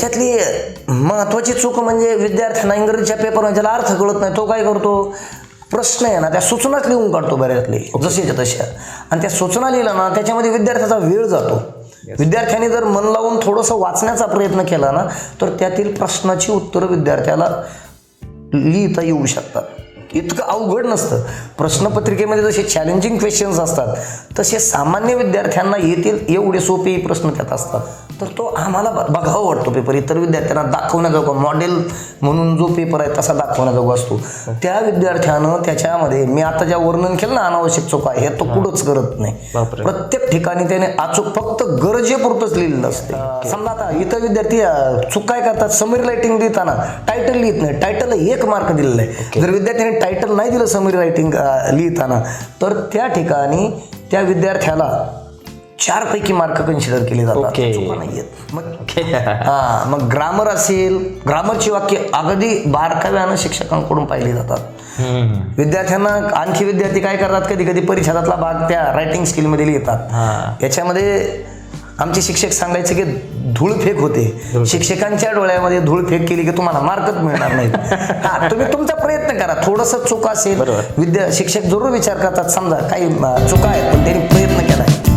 त्यातली महत्वाची चूक म्हणजे विद्यार्थ्यांना इंग्रजीच्या पेपरमध्ये ज्याला अर्थ कळत नाही तो काय करतो? प्रश्न आहे ना त्या सूचनाच लिहून काढतो बऱ्यातले जसेच्या तशा. आणि त्या सूचना लिहिल्या ना त्याच्यामध्ये विद्यार्थ्याचा वेळ जातो. विद्यार्थ्यांनी जर मन लावून थोडंसं वाचण्याचा प्रयत्न केला ना तर त्यातील प्रश्नाची उत्तरं विद्यार्थ्याला लिहिता येऊ शकतात. इतकं अवघड नसतं. प्रश्नपत्रिकेमध्ये जसे चॅलेंजिंग क्वेश्चन्स असतात तसे सामान्य विद्यार्थ्यांना येतील एवढे सोपे प्रश्न त्यात असतात. तर तो आम्हाला बघावा वाटतो पेपर इतर विद्यार्थ्यांना दाखवण्याजोगा मॉडेल म्हणून जो पेपर आहे तसा दाखवण्याजोगा असतो. त्या विद्यार्थ्यानं त्याच्यामध्ये मी आता ज्या वर्णन केलं ना अनावश्यक चुका हे तो कुठंच करत नाही. प्रत्येक ठिकाणी त्याने अचूक फक्त गरजेपुरतंच लिहिलेलं असते. समजा आता इतर विद्यार्थी चूक काय करतात? समरी रायटिंग लिहिताना टायटल लिहित नाही. टायटल एक मार्क दिलेला आहे. जर विद्यार्थ्याने टायटल नाही दिलं समरी रायटिंग लिहिताना तर त्या ठिकाणी त्या विद्यार्थ्याला चार पैकी मार्क कन्सिडर केले जातात. Okay. चुका नाही येत मग हा मग ग्रामर असेल ग्रामरची वाक्य अगदी बारकाव्यानं शिक्षकांकडून पाहिली जातात. हम्म. विद्यार्थ्यांना आणखी विद्यार्थी काय करतात? कधी कधी परिच्छेदातला भाग त्या रायटिंग स्किलमध्ये लिहितात. याच्यामध्ये आमचे शिक्षक सांगायचे की धूळफेक होते. शिक्षकांच्या डोळ्यामध्ये धूळफेक केली की तुम्हाला मार्कच मिळणार नाही हा तुम्ही तुमचा प्रयत्न करा. थोडस चुका असेल बरोबर. विद्या शिक्षक जरूर विचार करतात. समजा काही अं, चुका आहेत पण त्यांनी प्रयत्न केलाय